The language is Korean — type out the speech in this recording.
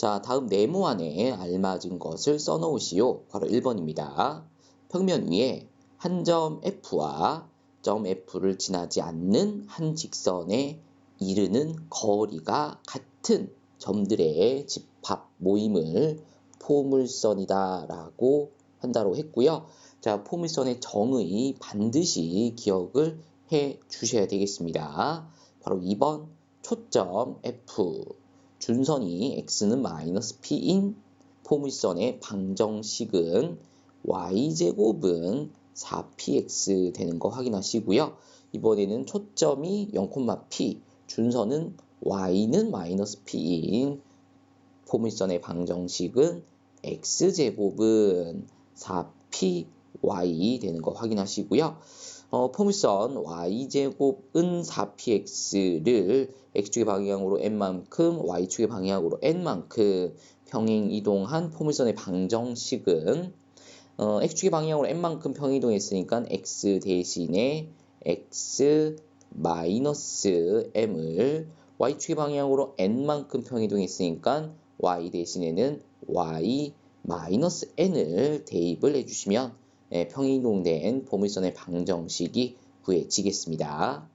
자, 다음 네모 안에 알맞은 것을 써놓으시오. 바로 1번입니다. 평면 위에 한 점 F와 점 F를 지나지 않는 한 직선에 이르는 거리가 같은 점들의 집합 모임을 포물선이다 라고 한다고 했고요. 자, 포물선의 정의 반드시 기억을 해 주셔야 되겠습니다. 바로 2번 초점 F 준선이 x는 마이너스 p인 포물선의 방정식은 y제곱은 4px 되는 거 확인하시고요. 이번에는 초점이 0,p, 준선은 y는 마이너스 p인 포물선의 방정식은 x제곱은 4py 되는 거 확인하시고요. 어, 포물선 y제곱은 4px를 x축의 방향으로 n만큼 y축의 방향으로 n만큼 평행 이동한 포물선의 방정식은 어, x축의 방향으로 n만큼 평행 이동했으니까 x 대신에 x 마이너스 m을 y축의 방향으로 n만큼 평행 이동했으니까 y 대신에는 y 마이너스 n을 대입을 해주시면 예, 평행이동된 포물선의 방정식이 구해지겠습니다.